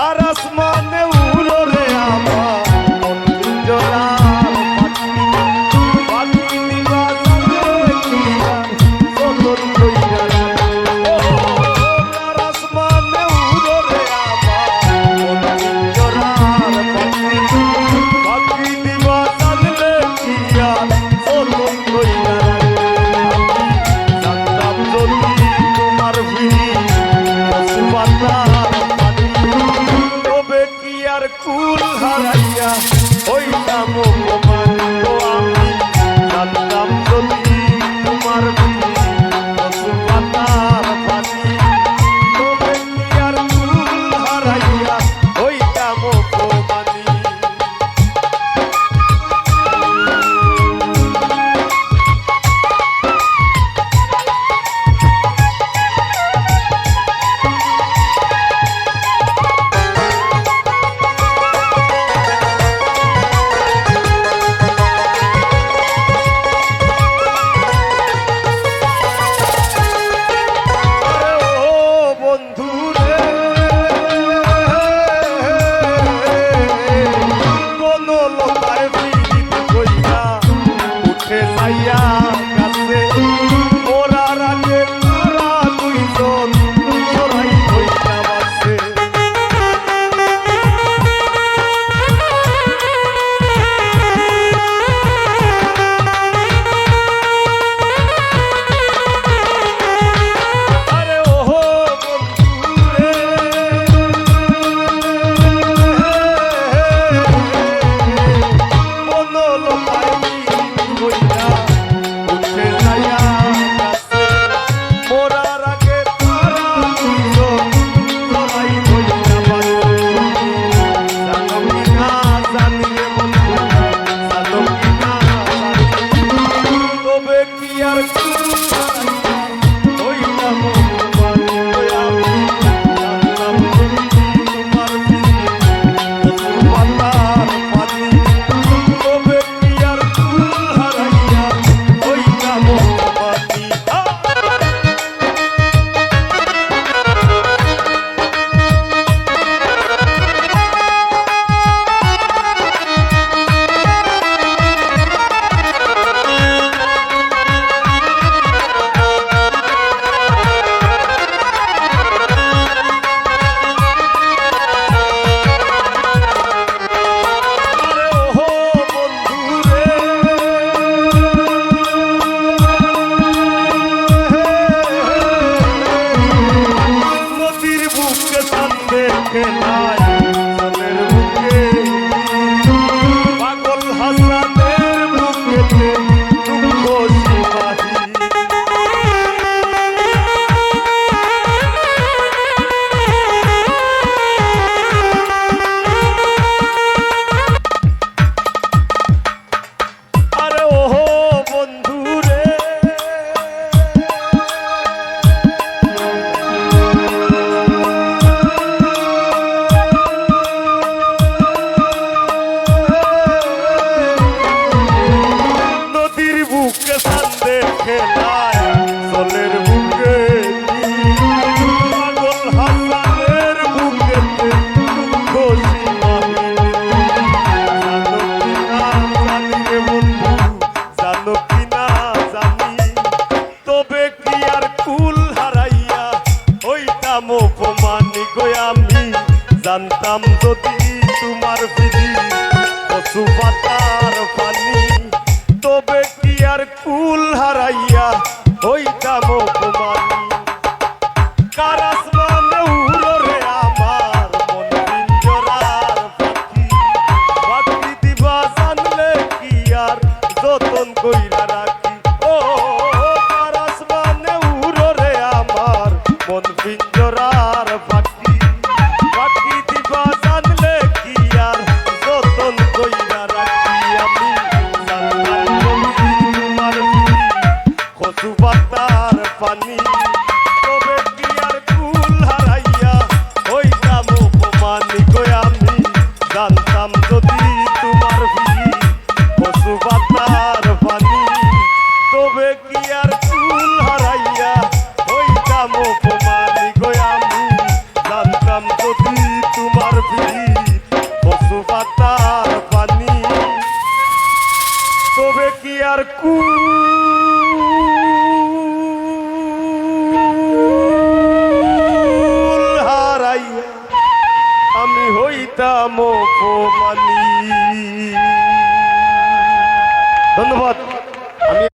Aras, mãe. নাম অপমানি গো আমি? জানতাম যদি তোমার বিধি পশু পাতার পানি, তবে কি আর কুল হারাইয়া হইতাম আর কু? হারাইয়া আমি হইতাম